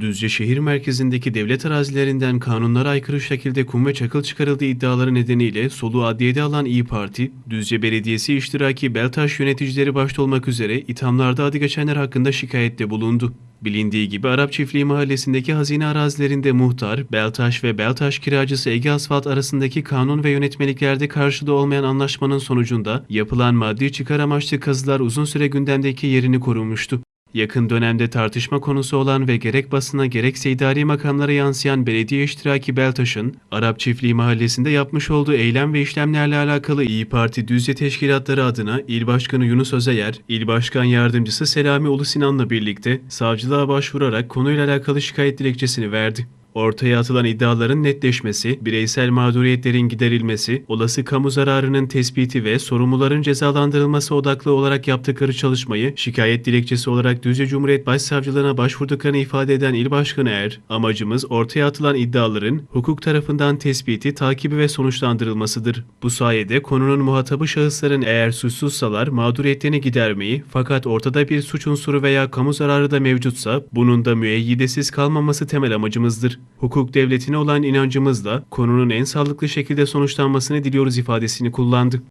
Düzce şehir merkezindeki devlet arazilerinden kanunlara aykırı şekilde kum ve çakıl çıkarıldığı iddiaları nedeniyle soluğu adliyede alan İyi Parti, Düzce Belediyesi iştiraki Beltaş yöneticileri başta olmak üzere ithamlarda adı geçenler hakkında şikayette bulundu. Bilindiği gibi Arap Çiftliği Mahallesi'ndeki hazine arazilerinde muhtar, Beltaş ve Beltaş kiracısı Ege Asfalt arasındaki kanun ve yönetmeliklerde karşılığı olmayan anlaşmanın sonucunda yapılan maddi çıkar amaçlı kazılar uzun süre gündemdeki yerini korumuştu. Yakın dönemde tartışma konusu olan ve gerek basına gerekse idari makamlara yansıyan belediye iştiraki Beltaş'ın Arap Çiftliği Mahallesi'nde yapmış olduğu eylem ve işlemlerle alakalı İyi Parti Düzce Teşkilatları adına İl Başkanı Yunus Özeyer, İl Başkan Yardımcısı Selami Ulusinan'la birlikte savcılığa başvurarak konuyla alakalı şikayet dilekçesini verdi. Ortaya atılan iddiaların netleşmesi, bireysel mağduriyetlerin giderilmesi, olası kamu zararının tespiti ve sorumluların cezalandırılması odaklı olarak yaptıkları çalışmayı şikayet dilekçesi olarak Düzce Cumhuriyet Başsavcılığına başvurduklarını ifade eden İl Başkanı Er, amacımız ortaya atılan iddiaların hukuk tarafından tespiti, takibi ve sonuçlandırılmasıdır. Bu sayede konunun muhatabı şahısların eğer suçsuzsalar mağduriyetlerini gidermeyi fakat ortada bir suç unsuru veya kamu zararı da mevcutsa bunun da müeyyidesiz kalmaması temel amacımızdır. Hukuk devletine olan inancımızla konunun en sağlıklı şekilde sonuçlanmasını diliyoruz ifadesini kullandı.